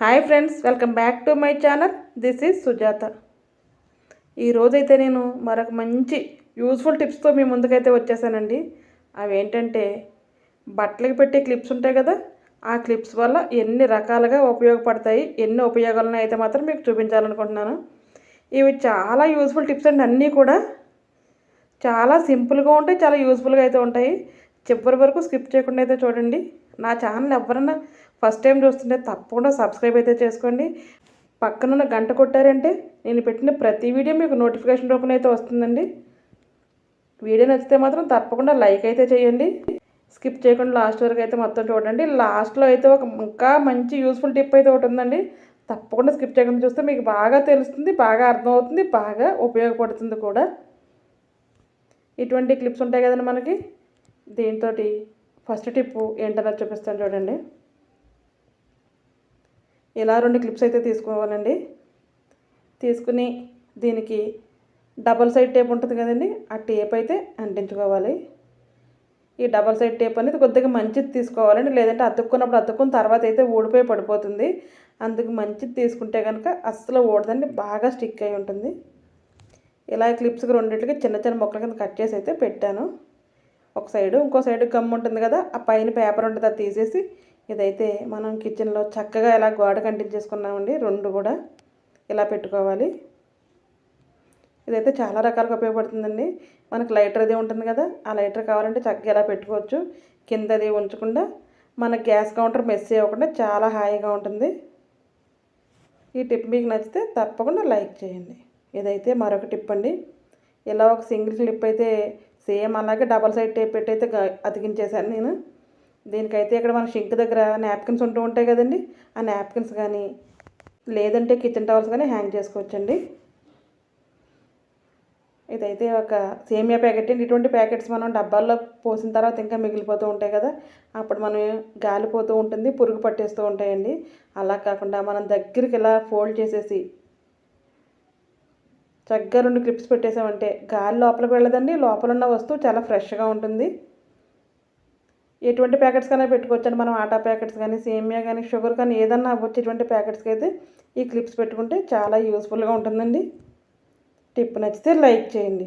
Hi friends welcome back to my channel. This is Sujatha. ఈరోజైతే నేను మరొక మంచి యూస్ఫుల్ టిప్స్తో మీ ముందుకైతే వచ్చేసానండి. అవేంటంటే బట్టలకు పెట్టే క్లిప్స్ ఉంటాయి కదా ఆ క్లిప్స్ వల్ల ఎన్ని రకాలుగా ఉపయోగపడతాయి ఎన్ని ఉపయోగాలను అయితే మాత్రం మీకు చూపించాలనుకుంటున్నాను. ఇవి చాలా యూస్ఫుల్ టిప్స్ అండి అన్నీ కూడా చాలా సింపుల్గా ఉంటాయి చాలా యూస్ఫుల్గా అయితే ఉంటాయి. చివరి వరకు స్కిప్ చేయకుండా అయితే చూడండి. నా ఛానల్ ఎవరన్నా ఫస్ట్ టైం చూస్తుంటే తప్పకుండా సబ్స్క్రైబ్ అయితే చేసుకోండి. పక్కనున్న గంట కొట్టారంటే నేను పెట్టిన ప్రతి వీడియో మీకు నోటిఫికేషన్ రూపంలో అయితే వస్తుందండి. వీడియో నచ్చితే మాత్రం తప్పకుండా లైక్ అయితే చేయండి. స్కిప్ చేయకుండా లాస్ట్ వరకు అయితే మొత్తం చూడండి. లాస్ట్లో అయితే ఒక ఇంకా మంచి యూస్ఫుల్ టిప్ అయితే ఒకటి ఉందండి. తప్పకుండా స్కిప్ చేయకుండా చూస్తే మీకు బాగా తెలుస్తుంది బాగా అర్థమవుతుంది బాగా ఉపయోగపడుతుంది కూడా. ఇటువంటి క్లిప్స్ ఉంటాయి కదండి మనకి. దీంతో ఫస్ట్ టిప్పు ఏంటన్నా చూపిస్తాను చూడండి. ఇలా రెండు క్లిప్స్ అయితే తీసుకోవాలండి. తీసుకుని దీనికి డబల్ సైడ్ టేప్ ఉంటుంది కదండి ఆ టేప్ అయితే అంటించుకోవాలి. ఈ డబల్ సైడ్ టేప్ అనేది కొద్దిగా మంచిది తీసుకోవాలండి లేదంటే అతుక్కున్నప్పుడు అతుక్కున్న తర్వాత అయితే ఊడిపోయి పడిపోతుంది. అందుకు మంచిది తీసుకుంటే కనుక అస్సలు ఊడదండి బాగా స్టిక్ అయి ఉంటుంది. ఇలా క్లిప్స్కి రెండింటికి చిన్న చిన్న మొక్కల కింద కట్ చేసి అయితే పెట్టాను. ఒక సైడు ఇంకో సైడు గమ్ ఉంటుంది కదా ఆ పైన పేపర్ ఉంటుంది అది తీసేసి ఇదైతే మనం కిచెన్లో చక్కగా ఇలా గోడ కంటించేసుకున్నామండి రెండు కూడా ఇలా పెట్టుకోవాలి. ఇదైతే చాలా రకాలుగా ఉపయోగపడుతుందండి. మనకు లైటర్ అది ఉంటుంది కదా ఆ లైటర్ కావాలంటే చక్కగా ఇలా పెట్టుకోవచ్చు. కిందది ఉంచకుండా మన గ్యాస్ కౌంటర్ మెస్ చేయకుండా చాలా హాయిగా ఉంటుంది. ఈ టిప్ మీకు నచ్చితే తప్పకుండా లైక్ చేయండి. ఇదైతే మరొక టిప్ అండి. ఇలా ఒక సింగిల్ క్లిప్ అయితే సేమ్ అలాగే డబల్ సైడ్ టేప్ పెట్టి అయితే అతికించేశాను నేను. దీనికైతే ఇక్కడ మన షింక్ దగ్గర నాప్కిన్స్ ఉంటూ ఉంటాయి కదండి ఆ నాప్కిన్స్ కానీ లేదంటే కిచెన్ టవల్స్ కానీ హ్యాంగ్ చేసుకోవచ్చండి. ఇదైతే ఒక సేమియా ప్యాకెట్ అండి. ఇటువంటి ప్యాకెట్స్ మనం డబ్బాల్లో పోసిన తర్వాత ఇంకా మిగిలిపోతూ ఉంటాయి కదా అప్పుడు మనం గాలిపోతూ ఉంటుంది పురుగు పట్టేస్తూ ఉంటాయండి. అలా కాకుండా మనం దగ్గరికి ఇలా ఫోల్డ్ చేసేసి చక్కగా రెండు క్లిప్స్ పెట్టేసామంటే గాలి లోపలికి వెళ్ళదండి. లోపల ఉన్న వస్తువు చాలా ఫ్రెష్గా ఉంటుంది. ఎటువంటి ప్యాకెట్స్ కన్నా పెట్టుకోవచ్చండి. మనం ఆటా ప్యాకెట్స్ కానీ సేమియా కానీ షుగర్ కానీ ఏదన్నా వచ్చేటువంటి ప్యాకెట్స్కి అయితే ఈ క్లిప్స్ పెట్టుకుంటే చాలా యూస్ఫుల్గా ఉంటుందండి. టిప్ నచ్చితే లైక్ చేయండి.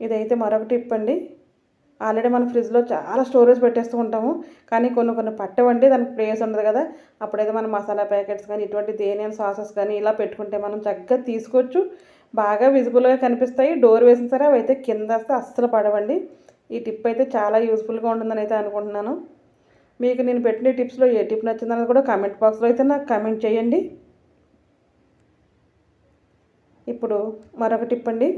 ఇదైతే మరొక టిప్ అండి. ఆల్రెడీ మన ఫ్రిడ్జ్లో చాలా స్టోరేజ్ పెట్టేస్తూ ఉంటాము. కానీ కొన్ని కొన్ని పట్టవండి దానికి ప్లేస్ ఉండదు కదా. అప్పుడైతే మనం మసాలా ప్యాకెట్స్ కానీ ఇటువంటి దేనియన్ సాసెస్ కానీ ఇలా పెట్టుకుంటే మనం చక్కగా తీసుకోవచ్చు. బాగా విజిబుల్గా కనిపిస్తాయి. డోర్ వేసిన సరే అవి అయితే కింద వస్తే అస్సలు పడవండి. ఈ టిప్ అయితే చాలా యూస్ఫుల్గా ఉంటుందని అయితే అనుకుంటున్నాను. మీకు నేను పెట్టిన టిప్స్లో ఏ టిప్ నచ్చిందన్నది కూడా కామెంట్ బాక్స్లో అయితే నాకు కామెంట్ చేయండి. ఇప్పుడు మరొక టిప్ అండి.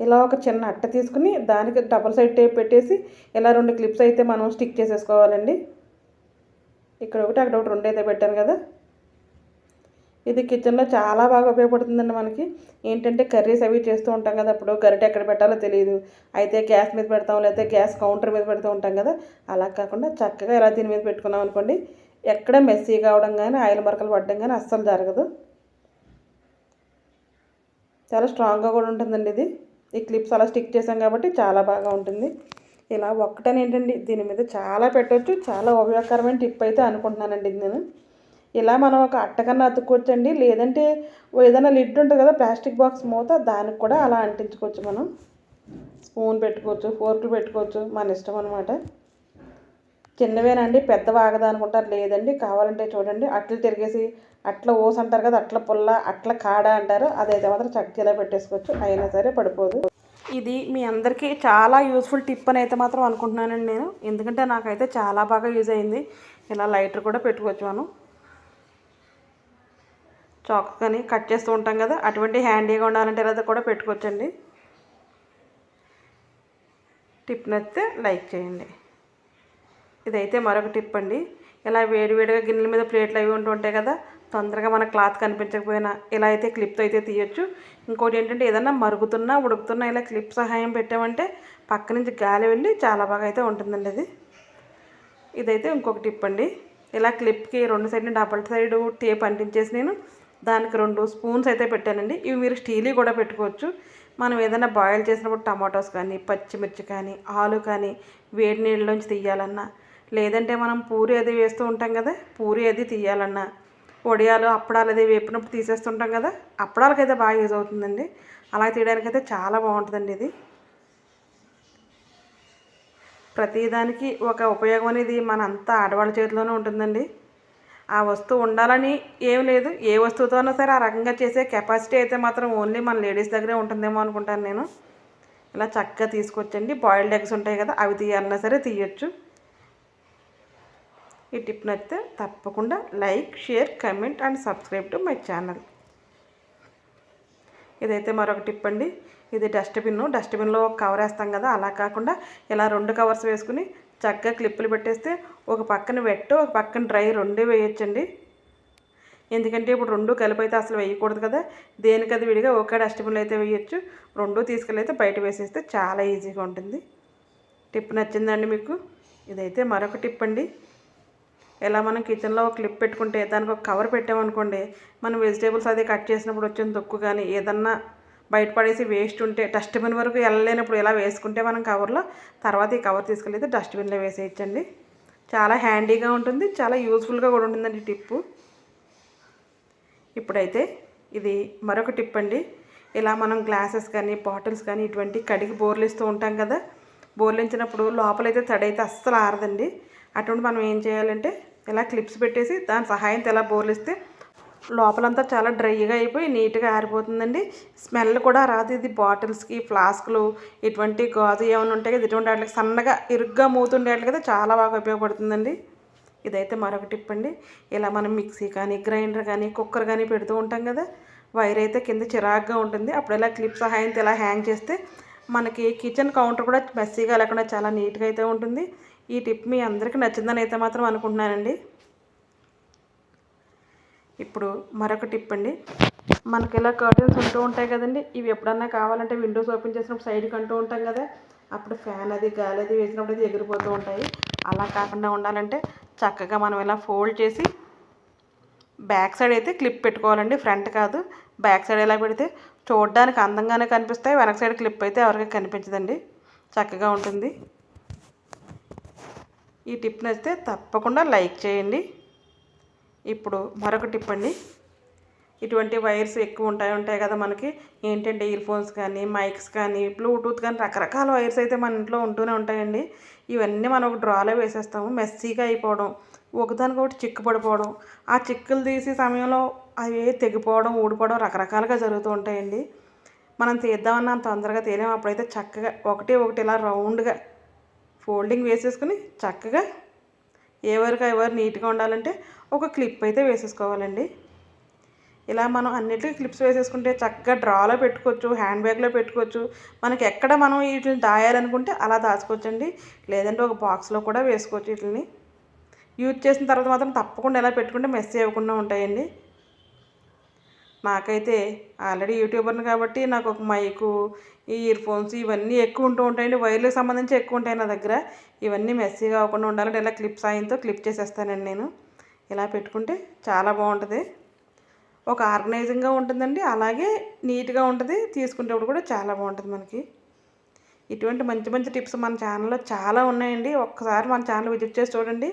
ఇలా ఒక చిన్న అట్ట తీసుకుని దానికి డబల్ సైడ్ టేప్ పెట్టేసి ఇలా రెండు క్లిప్స్ అయితే మనం స్టిక్ చేసేసుకోవాలండి. ఇక్కడ ఒకటి అక్కడ ఒకటి రెండు అయితే పెట్టాను కదా. ఇది కిచెన్లో చాలా బాగా ఉపయోగపడుతుందండి మనకి. ఏంటంటే కర్రీస్ అవి చేస్తూ ఉంటాం కదా అప్పుడు గరిటె ఎక్కడ పెట్టాలో తెలియదు. అయితే గ్యాస్ మీద పెడతాం లేకపోతే గ్యాస్ కౌంటర్ మీద పెడుతూ ఉంటాం కదా. అలా కాకుండా చక్కగా ఇలా దీని మీద పెట్టుకున్నాం అనుకోండి ఎక్కడ మెస్సీ కావడం కానీ ఆయిల్ మరకలు పడడం కానీ అస్సలు జరగదు. చాలా స్ట్రాంగ్గా కూడా ఉంటుందండి ఇది. ఈ క్లిప్స్ అలా స్టిక్ చేసాం కాబట్టి చాలా బాగా ఉంటుంది. ఇలా ఒక్కటని ఏంటండి దీని మీద చాలా పెట్టవచ్చు చాలా ఉపయోగకరమైన టిప్ అయితే అనుకుంటున్నానండి నేను. ఇలా మనం ఒక అట్టకన్నా అతుక్కోవచ్చండి. లేదంటే ఏదైనా లిడ్ ఉంటుంది కదా ప్లాస్టిక్ బాక్స్ మూత దానికి కూడా అలా అంటించుకోవచ్చు మనం. స్పూన్ పెట్టుకోవచ్చు ఫోర్కులు పెట్టుకోవచ్చు మన ఇష్టం అనమాట చిన్నవేనండి పెద్ద వాగదా అనుకుంటారు లేదండి. కావాలంటే చూడండి. అట్లు తిరిగేసి అట్ల ఓస్ అంటారు కదా అట్ల పుల్ల అట్ల కాడ అంటారు. అదైతే మాత్రం చక్కగా పెట్టేసుకోవచ్చు. అయినా సరే పడిపోదు. ఇది మీ అందరికీ చాలా యూస్ఫుల్ టిప్ అని అయితే మాత్రం అనుకుంటున్నానండి నేను. ఎందుకంటే నాకైతే చాలా బాగా యూజ్ అయింది. ఇలా లైటర్ కూడా పెట్టుకోవచ్చు మనం. చాక్ కానీ కట్ చేస్తూ ఉంటాం కదా అటువంటి హ్యాండీగా ఉండాలంటే ఇలా కూడా పెట్టుకోవచ్చండి. టిప్ నచ్చితే లైక్ చేయండి. ఇదైతే మరొక టిప్ అండి. ఇలా వేడివేడిగా గిన్నెల మీద ప్లేట్లు అవి ఉంటూ ఉంటాయి కదా తొందరగా మన క్లాత్ కనిపించకపోయినా ఇలా అయితే క్లిప్తో అయితే తీయొచ్చు. ఇంకోటి ఏంటంటే ఏదన్నా మరుగుతున్నా ఉడుకుతున్నా ఇలా క్లిప్ సహాయం పెట్టామంటే పక్క నుంచి గాలి వెళ్ళి చాలా బాగా అయితే ఉంటుందండి అది. ఇదైతే ఇంకొక టిప్ అండి. ఇలా క్లిప్కి రెండు సైడ్ని డబల్ సైడ్ టేప్ అంటించేసి నేను దానికి రెండు స్పూన్స్ అయితే పెట్టానండి. ఇవి మీరు స్టీలీ కూడా పెట్టుకోవచ్చు. మనం ఏదైనా బాయిల్ చేసినప్పుడు టమాటోస్ కానీ పచ్చిమిర్చి కానీ ఆలు కానీ వేడి నీళ్ళలోంచి తీయాలన్నా లేదంటే మనం పూరి అది వేస్తూ ఉంటాం కదా పూరి అది తీయాలన్నా. వడియాలు అప్పడాలు అది వేపినప్పుడు తీసేస్తుంటాం కదా అప్పడాలకైతే బాగా యూజ్ అవుతుందండి. అలా తీయడానికైతే చాలా బాగుంటుందండి ఇది. ప్రతిదానికి ఒక ఉపయోగం అనేది మన అంతా ఆడవాళ్ళ చేతిలోనే ఉంటుందండి. ఆ వస్తువు ఉండాలని ఏం లేదు ఏ వస్తువుతో అయినా సరే ఆ రకంగా చేసే కెపాసిటీ అయితే మాత్రం ఓన్లీ మన లేడీస్ దగ్గరే ఉంటుందేమో అనుకుంటాను నేను. ఇలా చక్కగా తీసుకొచ్చండి. బాయిల్డ్ ఎగ్స్ ఉంటాయి కదా అవి తీయాలన్నా సరే తీయొచ్చు. ఈ టిప్ నచ్చితే తప్పకుండా like share comment and subscribe to my channel. ఇదైతే మరొక టిప్ అండి. ఇది డస్ట్బిన్. డస్ట్బిన్లో ఒక కవర్ వేస్తాం కదా అలా కాకుండా ఇలా రెండు కవర్స్ వేసుకుని చక్కగా క్లిప్పులు పెట్టేస్తే ఒక పక్కన వెట్ ఒక పక్కన డ్రై రెండే వేయొచ్చండి. ఎందుకంటే ఇప్పుడు రెండు కలిపి అయితే అసలు వేయకూడదు కదా. దేనికది విడిగా ఒకే డస్ట్బిన్లో అయితే వేయచ్చు. రెండు తీసుకెళ్ళి అయితే బయట వేసేస్తే చాలా ఈజీగా ఉంటుంది. టిప్ నచ్చిందండి మీకు? ఇదైతే మరొక టిప్ అండి. ఇలా మనం కిచెన్లో ఒక క్లిప్ పెట్టుకుంటే దానికి ఒక కవర్ పెట్టామనుకోండి మనం వెజిటేబుల్స్ అది కట్ చేసినప్పుడు వచ్చిన తొక్కు కానీ ఏదన్నా బయటపడేసి వేస్ట్ ఉంటే డస్ట్బిన్ వరకు వెళ్ళలేనప్పుడు ఇలా వేసుకుంటే మనం కవర్లో తర్వాత ఈ కవర్ తీసుకెళ్ళి డస్ట్బిన్లో వేసేయచ్చండి. చాలా హ్యాండీగా ఉంటుంది చాలా యూస్ఫుల్గా కూడా ఉంటుందండి టిప్పు ఇప్పుడైతే ఇది మరొక టిప్ అండి. ఇలా మనం గ్లాసెస్ కానీ బాటిల్స్ కానీ ఇటువంటి కడిగి బోర్లిస్తూ ఉంటాం కదా బోర్లించినప్పుడు లోపలైతే తడైతే అస్సలు ఆరదండి. అటువంటి మనం ఏం చేయాలంటే ఇలా క్లిప్స్ పెట్టేసి దాని సహాయంతో ఇలా బోర్లిస్తే లోపలంతా చాలా డ్రైగా అయిపోయి నీట్గా ఆరిపోతుందండి. స్మెల్ కూడా రాదు. ఇది బాటిల్స్కి ఫ్లాస్క్లు ఇటువంటి గాజు ఏమైనా ఉంటాయి కదా ఇటువంటి వాటికి సన్నగా ఇరుగ్గా మూతుండేట్లు కదా చాలా బాగా ఉపయోగపడుతుందండి. ఇదైతే మరొక టిప్ అండి. ఇలా మనం మిక్సీ కానీ గ్రైండర్ కానీ కుక్కర్ కానీ పెడుతూ ఉంటాం కదా వైర్ అయితే కింద చిరాగ్గా ఉంటుంది. అప్పుడు ఇలా క్లిప్ సహాయంతో ఇలా హ్యాంగ్ చేస్తే మనకి కిచెన్ కౌంటర్ కూడా మెస్సీగా లేకుండా చాలా నీట్గా అయితే ఉంటుంది. ఈ టిప్ మీ అందరికీ నచ్చిందని అయితే మాత్రం అనుకుంటున్నానండి. ఇప్పుడు మరొక టిప్ అండి. మనకి ఇలా కర్టెన్స్ ఉంటూ ఉంటాయి కదండి. ఇవి ఎప్పుడన్నా కావాలంటే విండోస్ ఓపెన్ చేసినప్పుడు సైడ్కి అంటూ ఉంటాం కదా. అప్పుడు ఫ్యాన్ అది గాలి అది వేసినప్పుడు అది ఎగిరిపోతూ ఉంటాయి. అలా కాకుండా ఉండాలంటే చక్కగా మనం ఇలా ఫోల్డ్ చేసి బ్యాక్ సైడ్ అయితే క్లిప్ పెట్టుకోవాలండి. ఫ్రంట్ కాదు. బ్యాక్ సైడ్ ఎలా పెడితే చూడడానికి అందంగానే కనిపిస్తాయి. వెనక సైడ్ క్లిప్ అయితే ఎవరికి కనిపించదండి. చక్కగా ఉంటుంది. ఈ టిప్ నచ్చితే తప్పకుండా లైక్ చేయండి. ఇప్పుడు మరొక టిప్ అండి. ఇటువంటి వైర్స్ ఎక్కువ ఉంటాయి ఉంటాయి కదా మనకి. ఏంటంటే ఇయర్ ఫోన్స్ కానీ మైక్స్ కానీ బ్లూటూత్ కానీ రకరకాల వైర్స్ అయితే మన ఇంట్లో ఉంటూనే ఉంటాయండి. ఇవన్నీ మనం ఒక డ్రాలో వేసేస్తాము మెస్సీగా అయిపోవడం ఒకదానికొకటి చిక్కు పడిపోవడం ఆ చిక్కులు తీసే సమయంలో అవి తెగిపోవడం ఊడిపోవడం రకరకాలుగా జరుగుతూ ఉంటాయండి. మనం తీద్దామన్నా తొందరగా తీయలేము అప్పుడైతే చక్కగా ఒకటి ఒకటి ఇలా రౌండ్గా ఫోల్డింగ్ వేసేసుకుని చక్కగా ఎవరికి ఎవరు నీట్గా ఉండాలంటే ఒక క్లిప్ అయితే వేసేసుకోవాలండి. ఇలా మనం అన్నిటికీ క్లిప్స్ వేసేసుకుంటే చక్కగా డ్రాలో పెట్టుకోవచ్చు హ్యాండ్ బ్యాగ్లో పెట్టుకోవచ్చు. మనకి ఎక్కడ మనం వీటిని దాయాలనుకుంటే అలా దాచుకోవచ్చండి. లేదంటే ఒక బాక్స్లో కూడా వేసుకోవచ్చు వీటిని. యూజ్ చేసిన తర్వాత మాత్రం తప్పకుండా ఎలా పెట్టుకుంటే మెస్ అవ్వకుండా ఉంటాయండి. నాకైతే ఆల్రెడీ యూట్యూబర్ని కాబట్టి నాకు ఒక మైకు ఈ ఇయర్ ఫోన్స్ ఇవన్నీ ఎక్కువ ఉంటూ ఉంటాయండి. వైర్లకు సంబంధించి ఎక్కువ ఉంటాయి నా దగ్గర. ఇవన్నీ మెస్సీగా అవ్వకుండా ఉండాలంటే ఇలా క్లిప్ సాయంతో క్లిప్ చేసేస్తానండి నేను. ఇలా పెట్టుకుంటే చాలా బాగుంటుంది. ఒక ఆర్గనైజింగ్గా ఉంటుందండి. అలాగే నీట్గా ఉంటుంది. తీసుకునేటప్పుడు కూడా చాలా బాగుంటుంది మనకి. ఇటువంటి మంచి మంచి టిప్స్ మన ఛానల్లో చాలా ఉన్నాయండి. ఒక్కసారి మన ఛానల్ విజిట్ చేసి చూడండి.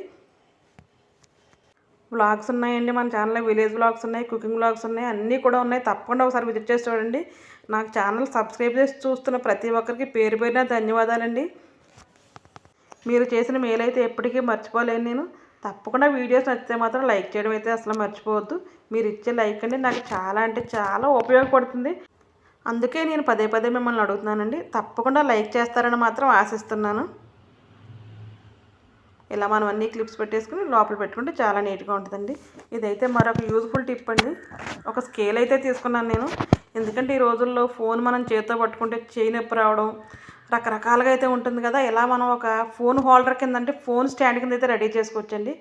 వ్లాగ్స్ ఉన్నాయండి మన ఛానల్లో. విలేజ్ వ్లాగ్స్ ఉన్నాయి కుకింగ్ వ్లాగ్స్ ఉన్నాయి. అన్నీ కూడా ఉన్నాయి. తప్పకుండా ఒకసారి విజిట్ చేసి చూడండి. నాకు ఛానల్ సబ్స్క్రైబ్ చేసి చూస్తున్న ప్రతి ఒక్కరికి పేరు పేరిన ధన్యవాదాలండి. మీరు చేసిన మేలు అయితే ఎప్పటికీ మర్చిపోలేను నేను. తప్పకుండా వీడియోస్ నచ్చితే మాత్రం లైక్ చేయడం అయితే అసలు మర్చిపోవద్దు. మీరు ఇచ్చే లైక్ అండి నాకు చాలా అంటే చాలా ఉపయోగపడుతుంది. అందుకే నేను పదే పదే మిమ్మల్ని అడుగుతున్నానండి. తప్పకుండా లైక్ చేస్తారని మాత్రం ఆశిస్తున్నాను. ఇలా మనం అన్ని క్లిప్స్ పెట్టేసుకుని లోపల పెట్టుకుంటే చాలా నీట్గా ఉంటుందండి. ఇదైతే మరొక యూజ్ఫుల్ టిప్ అండి. ఒక స్కేల్ అయితే తీసుకున్నాను నేను. ఎందుకంటే ఈ రోజుల్లో ఫోన్ మనం చేతితో పట్టుకుంటే చేయి నొప్పి రావడం రకరకాలుగా అయితే ఉంటుంది కదా. ఇలా మనం ఒక ఫోన్ హోల్డర్ కింద అంటే ఫోన్ స్టాండ్ కింద అయితే రెడీ చేసుకోవచ్చండి.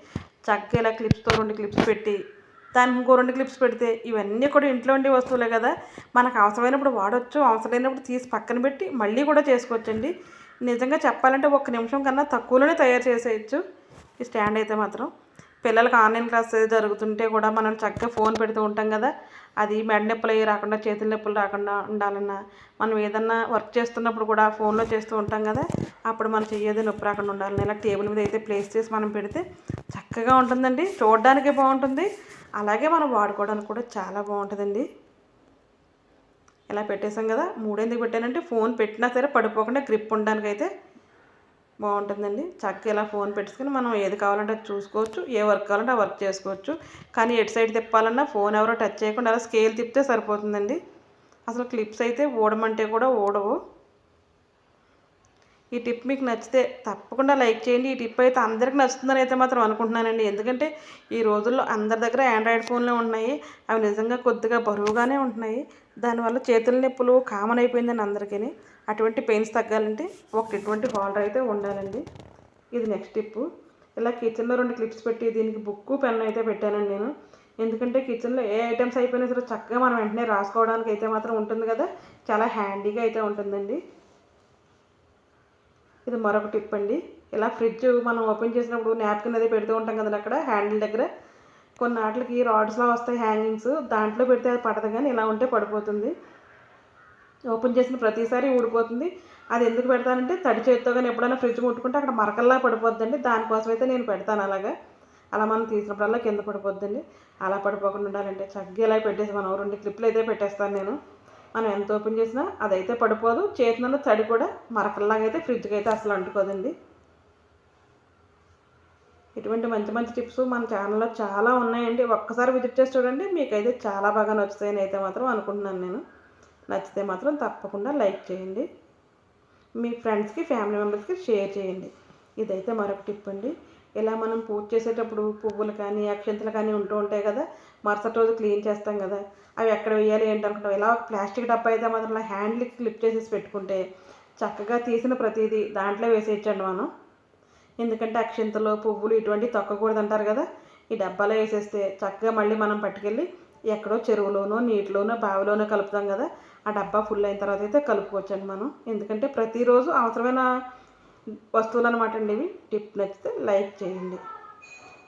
చక్కగా ఇలా క్లిప్స్తో రెండు క్లిప్స్ పెట్టి దానికి ఇంకో రెండు క్లిప్స్ పెడితే ఇవన్నీ కూడా ఇంట్లో ఉండే వస్తువులే కదా. మనకు అవసరమైనప్పుడు వాడచ్చు అవసరమైనప్పుడు తీసి పక్కన పెట్టి మళ్ళీ కూడా చేసుకోవచ్చండి. నిజంగా చెప్పాలంటే ఒక్క నిమిషం కన్నా తక్కువలోనే తయారు చేసేయచ్చు. ఈ స్టాండ్ అయితే మాత్రం. పిల్లలకి ఆన్లైన్ క్లాస్ జరుగుతుంటే కూడా మనం చక్కగా ఫోన్ పెడుతూ ఉంటాం కదా. అది మెడ నొప్పులు అవి రాకుండా చేతుల నొప్పులు రాకుండా ఉండాలన్నా మనం ఏదన్నా వర్క్ చేస్తున్నప్పుడు కూడా ఫోన్లో చేస్తూ ఉంటాం కదా. అప్పుడు మనం చెయ్యేది నొప్పి రాకుండా ఉండాలని. ఇలా టేబుల్ మీద అయితే ప్లేస్ చేసి మనం పెడితే చక్కగా ఉంటుందండి. చూడడానికి బాగుంటుంది. అలాగే మనం వాడుకోవడానికి కూడా చాలా బాగుంటుందండి. ఇలా పెట్టేసాం కదా. మూడేందుకు పెట్టానంటే ఫోన్ పెట్టినా సరే పడిపోకుండా గ్రిప్ ఉండడానికి అయితే బాగుంటుందండి. చక్కగా ఇలా ఫోన్ పెట్టుకుని మనం ఏది కావాలంటే అది చూసుకోవచ్చు ఏ వర్క్ కావాలంటే ఆ వర్క్ చేసుకోవచ్చు. కానీ ఎటు సైడ్ తిప్పాలన్నా ఫోన్ ఎవరో టచ్ చేయకుండా అలా స్కేల్ తిప్పితే సరిపోతుందండి. అసలు క్లిప్స్ అయితే ఊడమంటే కూడా ఊడవు. ఈ టిప్ మీకు నచ్చితే తప్పకుండా లైక్ చేయండి. ఈ టిప్ అయితే అందరికీ నచ్చుతుందని అయితే మాత్రం అనుకుంటున్నానండి. ఎందుకంటే ఈ రోజుల్లో అందరి దగ్గర ఆండ్రాయిడ్ ఫోన్లే ఉన్నాయి. అవి నిజంగా కొద్దిగా బరువుగానే ఉంటున్నాయి. దానివల్ల చేతుల నొప్పులు కామన్ అయిపోయిందండి అందరికీ అటువంటి పెయిన్స్ తగ్గాలంటే ఒకటి ఇటువంటి హోల్డర్ అయితే ఉండాలండి. ఇది నెక్స్ట్ టిప్. ఇలా కిచెన్లో రెండు క్లిప్స్ పెట్టి దీనికి బుక్ పెన్ అయితే పెట్టానండి నేను. ఎందుకంటే కిచెన్లో ఏ ఐటమ్స్ అయిపోయినా సరే చక్కగా మనం వెంటనే రాసుకోవడానికి అయితే మాత్రం ఉంటుంది కదా. చాలా హ్యాండీగా అయితే ఉంటుందండి. ఇది మరొక టిప్ అండి. ఇలా ఫ్రిడ్జ్ మనం ఓపెన్ చేసినప్పుడు నాప్కిన్ అది పెడుతూ ఉంటాం కదండి అక్కడ హ్యాండిల్ దగ్గర. కొన్ని వాటికి రాడ్స్లా వస్తాయి హ్యాంగింగ్స్. దాంట్లో పెడితే అది పడదు కానీ ఇలా ఉంటే పడిపోతుంది. ఓపెన్ చేసిన ప్రతిసారి ఊడిపోతుంది. అది ఎందుకు పెడతానంటే తడి చేతితో కానీ ఎప్పుడైనా ఫ్రిడ్జ్ ముట్టుకుంటే అక్కడ మరకల్లా పడిపోద్దండి. దానికోసం అయితే నేను పెడతాను అలాగా. అలా మనం తీసినప్పుడల్లా కింద పడిపోద్దండి. అలా పడిపోకుండా ఉండాలంటే చక్కగా ఇలా పెట్టేసి మనం రెండు క్లిప్లు అయితే పెట్టేస్తాను నేను. మనం ఎంత ఓపెన్ చేసినా అదైతే పడిపోదు. చేతిలో తడి కూడా మరకల్లాగా అయితే ఫ్రిడ్జ్కి అయితే అసలు అంటుకోదండి. ఇటువంటి మంచి మంచి టిప్స్ మన ఛానల్లో చాలా ఉన్నాయండి. ఒక్కసారి విజిట్ చేసి చూడండి. మీకైతే చాలా బాగా నచ్చుతాయని అయితే మాత్రం అనుకుంటున్నాను నేను. నచ్చితే మాత్రం తప్పకుండా లైక్ చేయండి. మీ ఫ్రెండ్స్కి ఫ్యామిలీ మెంబర్స్కి షేర్ చేయండి. ఇదైతే మరొక టిప్ అండి. ఇలా మనం పూజ చేసేటప్పుడు పువ్వులు కానీ అక్షంతలు కానీ ఉంటూ ఉంటాయి కదా మరుసటి రోజు క్లీన్ చేస్తాం కదా. అవి ఎక్కడ వేయాలి ఏంటి అనుకుంటాం ఇలా ఒక ప్లాస్టిక్ డబ్బా అయితే మాత్రం ఇలా హ్యాండ్లకి క్లిప్ చేసేసి పెట్టుకుంటే చక్కగా తీసిన ప్రతిదీ దాంట్లో వేసేయచ్చండి మనం. ఎందుకంటే అక్షింతలు పువ్వులు ఇటువంటివి తొక్కకూడదు అంటారు కదా. ఈ డబ్బాలో వేసేస్తే చక్కగా మళ్ళీ మనం పట్టుకెళ్ళి ఎక్కడో చెరువులోనో నీటిలోనో బావిలోనో కలుపుతాం కదా. ఆ డబ్బా ఫుల్ అయిన తర్వాత అయితే కలుపుకోవచ్చండి మనం. ఎందుకంటే ప్రతిరోజు అవసరమైన వస్తువులు అనమాట అండి ఇవి. టిప్ నచ్చితే లైక్ చేయండి.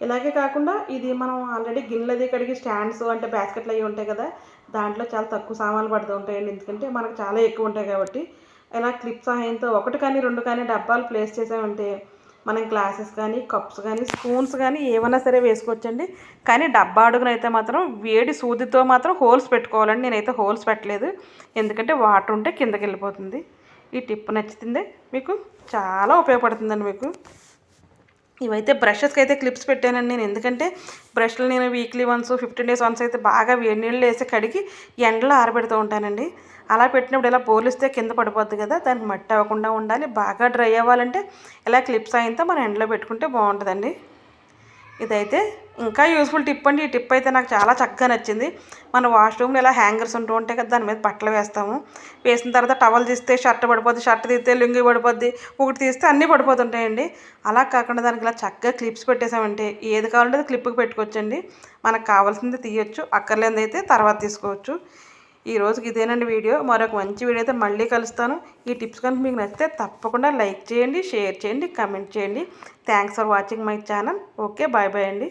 ఇలాగే కాకుండా ఇది మనం ఆల్రెడీ గిన్నెలది కడిగి స్టాండ్స్ అంటే బాస్కెట్లు అవి ఉంటాయి కదా దాంట్లో చాలా తక్కువ సామాన్లు పడుతూ ఉంటాయండి. ఎందుకంటే మనకు చాలా ఎక్కువ ఉంటాయి కాబట్టి ఇలా క్లిప్ సహాయంతో ఒకటి కానీ రెండు కానీ డబ్బాలు ప్లేస్ చేసామంటే మనం గ్లాసెస్ కానీ కప్స్ కానీ స్పూన్స్ కానీ ఏమైనా సరే వేసుకోవచ్చండి. కానీ డబ్బా అడుగునైతే మాత్రం వేడి సూదితో మాత్రం హోల్స్ పెట్టుకోవాలండి. నేనైతే హోల్స్ పెట్టలేదు. ఎందుకంటే వాటర్ ఉంటే కిందకి వెళ్ళిపోతుంది. ఈ టిప్ నచ్చుతుంది మీకు చాలా ఉపయోగపడుతుందండి మీకు. ఇవైతే బ్రషెస్కి అయితే క్లిప్స్ పెట్టానండి నేను. ఎందుకంటే బ్రష్లు నేను weekly once fifteen days once అయితే బాగా వేడి నీళ్ళు వేసి కడిగి ఎండలో ఆరబెడుతూ ఉంటానండి. అలా పెట్టినప్పుడు ఇలా పోలిస్తే కింద పడిపోద్ది కదా దానికి మట్టి అవ్వకుండా ఉండాలి. బాగా డ్రై అవ్వాలంటే ఇలా క్లిప్స్ అయినంత మనం ఎండలో పెట్టుకుంటే బాగుంటుందండి. ఇదైతే ఇంకా యూస్ఫుల్ టిప్ అండి. ఈ టిప్ అయితే నాకు చాలా చక్కగా నచ్చింది. మన వాష్రూమ్లో ఇలా హ్యాంగర్స్ ఉంటూ ఉంటాయి కదా దాని మీద బట్టలు వేస్తాము. వేసిన తర్వాత టవల్ తీస్తే షర్ట్ పడిపోద్ది షర్ట్ తీస్తే లుంగి పడిపోద్ది ఒకటి తీస్తే అన్నీ పడిపోతుంటాయండి. అలా కాకుండా దానికి ఇలా చక్కగా క్లిప్స్ పెట్టేసామంటే ఏది కావాలంటే అది క్లిప్కి పెట్టుకోవచ్చండి. మనకు కావాల్సింది తీయొచ్చు అక్కర్లేనిది అయితే తర్వాత తీసుకోవచ్చు. ఈ రోజుకి ఇదేనండి వీడియో. మరొక మంచి వీడియో అయితే మళ్ళీ కలుస్తాను. ఈ టిప్స్ కనుక మీకు నచ్చితే తప్పకుండా లైక్ చేయండి షేర్ చేయండి కమెంట్ చేయండి. Thanks for watching my channel okay bye bye అండి.